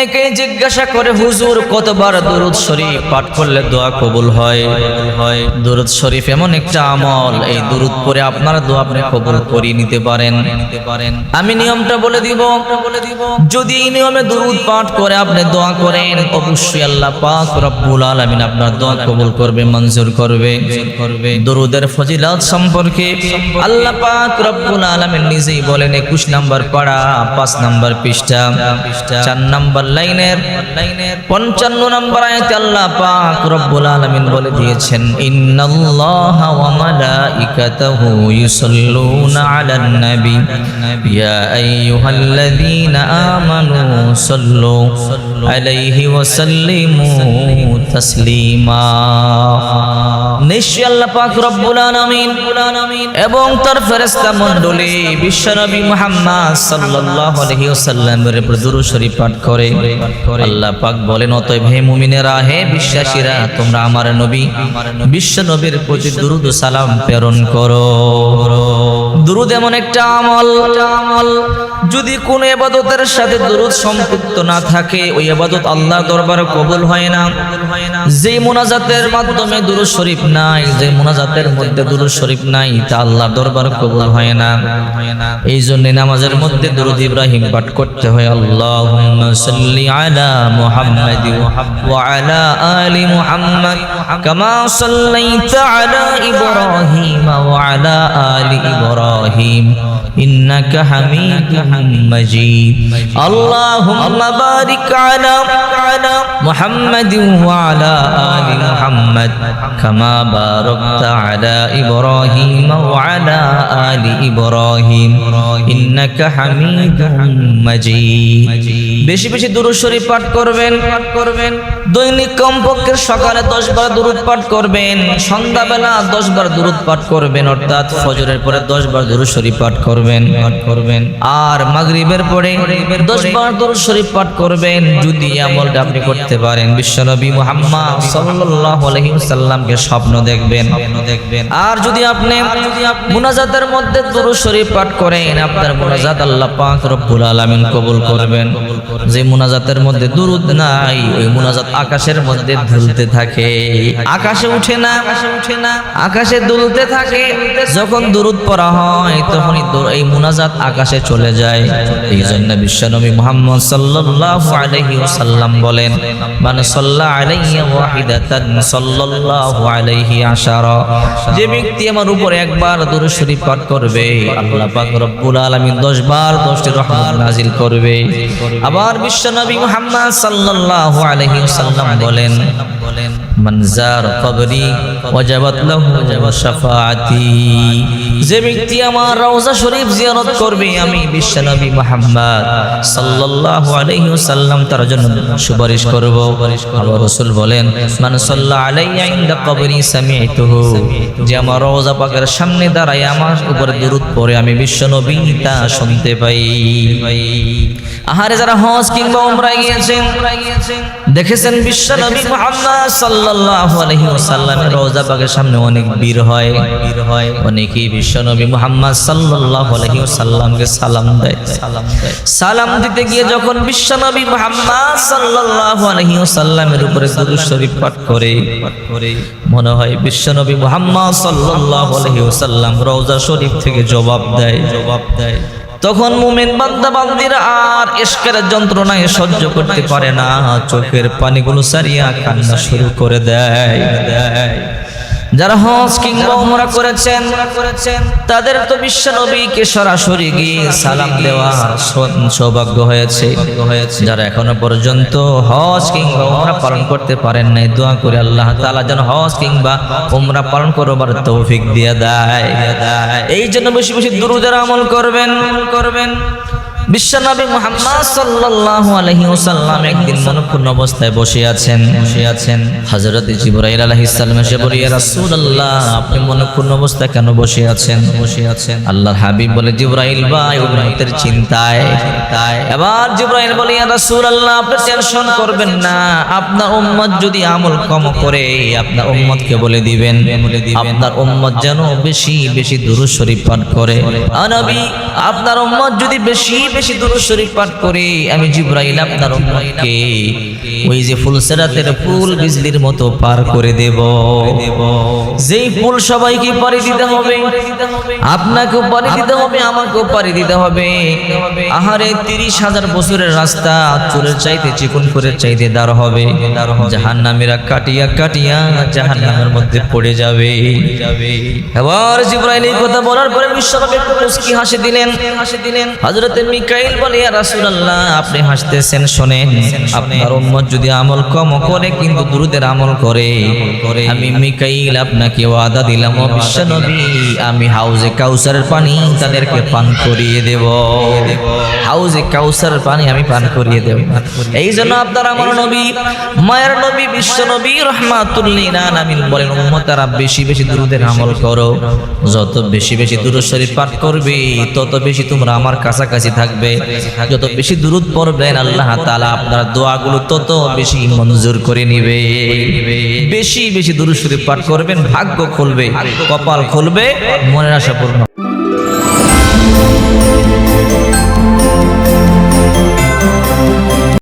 অনেকে জিজ্ঞাসা করে, হুজুর, কতবার দরুদ শরীফ পাঠ করলে দোয়া কবুল হয়? হয় শরীফ এমন একটা আমল, এই দরুদ পরে আপনার দোয়া আপনি কবুল করিয়ে নিতে পারেন। আমি নিয়মটা বলে দিব, যদি এই নিয়মে দরুদ পাঠ করে আপনি দোয়া করেন, অবশ্যই আল্লাহ পাক রব্বুল আলামিন আপনার দোয়া কবুল করবে, মঞ্জুর করবে। করবে দরুদের ফজিলত সম্পর্কে আল্লাহ পাক রব্বুল আলামিন নিজেই বলেন 21 নাম্বার পাড়া 5 নাম্বার পৃষ্ঠা, চার নাম্বার লাইনের লাইনের 55 নাম্বার আয়াতে আল্লাহ পাক রব্বুল আলামিন বলে দিয়েছেন আমানু সাল্লিমু এবং তার ফেরেশতা মণ্ডলী বিশ্বনবী মুহাম্মদ সাল্লাল্লাহু আলাইহি ওয়াসাল্লামের দুরূদ শরীফ পাঠ করে। আল্লাহ পাক বলেন অতএব হে মুমিনেরা হে বিশ্বাসীরা তোমরা আমার নবী বিশ্ব নবীর প্রতি দুরুদ সালাম প্রেরণ করো। দুরূদ এমন একটা আমল। আমল যদি কোন ইবাদতের সাথে দুরূদ সম্পৃক্ত না থাকে, ওই ইবাদত আল্লাহর দরবারে কবুল হয় না। যেই মুনাজাতের মাধ্যমে দুরূদ শরীফ নাই যে মুনাজাতের মধ্যে দুরূদ শরীফ নাই, তা আল্লাহর দরবারে কবুল হয় না। এই জন্য নামাজের মধ্যে দুরূদ ইব্রাহিম পাঠ করতে হয় সাল্লি আলা মুহাম্মাদ ওয়া আলা আলি মুহাম্মাদ কামা সাল্লাইতা আলা ইব্রাহিম ওয়া আলা আলি ইব্রাহিম। إنك حميد مجيد اللهم بارك على على محمد وعلى آل محمد كما باركت على إبراهيم وعلى آل إبراهيم إنك حميد مجيد বেশি বেশি দুরূদ শরীফ পাঠ করবেন পাঠ করবেন দৈনিক কমপক্ষে সকালে 10 বার দুরূদ পাঠ করবেন, সন্ধ্যাবেলা 10 বার দুরূদ পাঠ করবেন, অর্থাৎ ফজরের পরে 10 বার দুরূদ শরীফ পাঠ করবেন। পাঠ করবেন আর মাগরিবের পরে 10 বার দুরূদ শরীফ পাঠ করবেন, যদি আমলটা আপনি করতে পারেন। বিশ্বনবী মুহাম্মদ সাল্লাল্লাহু আলাইহি স্বপ্ন দেখবেন স্বপ্ন দেখবেন। আর যদি আপনি মুনাজাতের মধ্যে দুরূদ শরীফ পাঠ করেন, আপনার মুনাজাত আল্লাহ পাক রব্বুল আলামিন কবুল করবেন। যে মুনাজাতের মধ্যে দুরুদ নাই, ওই মুনাজাত আকাশের মধ্যে দুলতে থাকে। আকাশে উঠে না, আকাশে উঠে না আকাশে দুলতে থাকে। যখন দুরুদ পড়া হয়, তখনই এই মুনাজাত আকাশে চলে যায়। এই জন্য বিশ্বনবী মুহাম্মদ সাল্লাল্লাহু আলাইহি ওয়াসাল্লাম বলেন, মান সাল্লা আলাইয়া ওয়াহিদাতান সাল্লাল্লাহু আলাইহি আশারা। যে ব্যক্তি আমার উপরে একবার দুরূদ শরীফ পাঠ করবে, আল্লাহ পাক রব্বুল আলামিন 10 বার 10টি রহমত নাজিল করবে। আবার বিশ্বনবী মুহাম্মদ সাল্লাল্লাহু আলাইহি ওয়াসাল্লাম বলেন বলেন। যে ব্যক্তি আমার রওজা শরীফ জিয়ারত করবে, আমি বিশ্বনবী সাল্লাল্লাহু আলাইহি ওয়াসাল্লাম তার জন্য সুপারিশ করব। আবার রাসূল বলেন, মান সাল্লা আলাইয়া ইনদা কবরি সামি'তুহু। যে আমার রওজা পাকের সামনে দাঁড়ায়, আমার উপরে দুরূদ পড়ে, আমি বিশ্বনবী তা শুনতে পাই। আহারে যারা হজ কিংবা উমরায় গিয়েছেন, দেখেছেন বিশ্বনবী মুহাম্মদ সাল্লাল্লাহু আলাইহি ওয়াসাল্লামের সামনে অনেক হয়। হয় বিশ্বনবী সাল্লাল্লাহু সালাম দেয়। সালাম দিতে গিয়ে যখন বিশ্বনবী সাল্লাল্লাহু উপরে শরীফ পাঠ করে পাঠ করে মনে হয় বিশ্বনবী মুহাম্মদ সাল্লাল্লাহু আলাইহি ওয়াসাল্লাম শরীফ থেকে জবাব দেয় জবাব দেয়। তখন মুমিন বান্দা বান্দিরা আর ইশকের যন্ত্রণায় সহ্য করতে পারে না। চোখের পানিগুলো সারিয়া কান্না শুরু করে দেয় দেয়। যারা হজ কিংবা উমরা করেছেন, তাদের তো বিশ্ব নবীকে সরাসরি গিয়ে সালাম দেওয়ার সৌ- সৌভাগ্য হয়েছে। যারা এখনও পর্যন্ত হজ কিংবা উমরা পালন করতে পারেন নাই, দোয়া করে আল্লাহ তাআলা যেন হজ কিংবা উমরা পালন করবার তৌফিক দেয় দেয়। এই জন্য বেশি বেশি দুরুদের আমল করবেন করবেন। বিশ্বনবী মুহাম্মদ সাল্লাল্লাহু আলাইহি ওয়াসাল্লাম একদিন মনপূর্ণ অবস্থায় বসে আছেন। বসে আছেন। হযরত জিবরাইল আলাইহিস সালাম এসে বলে, ইয়া রাসূলুল্লাহ, আপনি মনপূর্ণ অবস্থায় কেন বসে আছেন? বসে আছেন। আল্লাহর হাবিব বলে, জিবরাইল ভাই উম্মতের চিন্তায়। তাই এবার জিবরাইল বলে, ইয়া রাসূলুল্লাহ, আপনি টেনশন করবেন না। আপনার উম্মত যদি আমল কম করে, আপনার উম্মতকে বলে দিবেন। আপনার উম্মত যেন বেশি বেশি দুরূদ শরীফ পাঠ করে। আনবী আপনার উম্মত যদি বেশি বেশি দুরূদ শরীফ পাঠ করে আমি জিব্রাইল আপনার উম্মতকে ওই যে ফুলসেরাতের ফুল বিজলির মতো পার করে দেব। যেই ফুল সবাইকে পাড়ি দিতে হবে, আপনাকেও পাড়ি দিতে হবে, আমাকেও পাড়ি দিতে হবে। আহারে তিরিশ হাজার বছরের রাস্তা চুলের চাইতে চিকুন করে চাইতে দাঁড় হবে। জাহান্নামীরা কাটিয়া কাটিয়া জাহান্নামের মধ্যে পড়ে যাবে। এবার জিব্রাইল এই কথা বলার পরে বিশ্বনবী একটু মুস্কি হাসি দিলেন। হাসি দিলেন হযরত মিকাইল বলে রাসূলুল্লাহ, আপনি হাসতেছেন, শুনেন। আপনার উম্মত যদি আমল কম করে, কিন্তু দুরুদের আমল করে। আমি মিকাইল আপনাকে ওয়াদা দিলাম, ও বিশ্বনবী আমি হাউজে কাউসারের পানি তাদেরকে পান করিয়ে দেব। হাউজে কাউসারের পানি আমি পান করিয়ে দেব। এই জন্য আপনার আমার নবী, মায়ের নবী, বিশ্ব নবী, রহমাতুল্লিল আলামিন বলেন, উম্মতারা বেশি বেশি দুরুদের আমল করো। যত বেশি বেশি দুরুদ শরীফ পাঠ করবে, তত বেশি তোমরা আমার কাছাকাছি থাকবে। যত বেশি দূরত পড়বেন, আল্লাহ তালা আপনার দোয়াগুলো তত বেশি মঞ্জুর করে নিবে। বেশি বেশি দূর শরীফ পাঠ করবেন, ভাগ্য খুলবে, কপাল খুলবে, মনের আশা পূর্ণ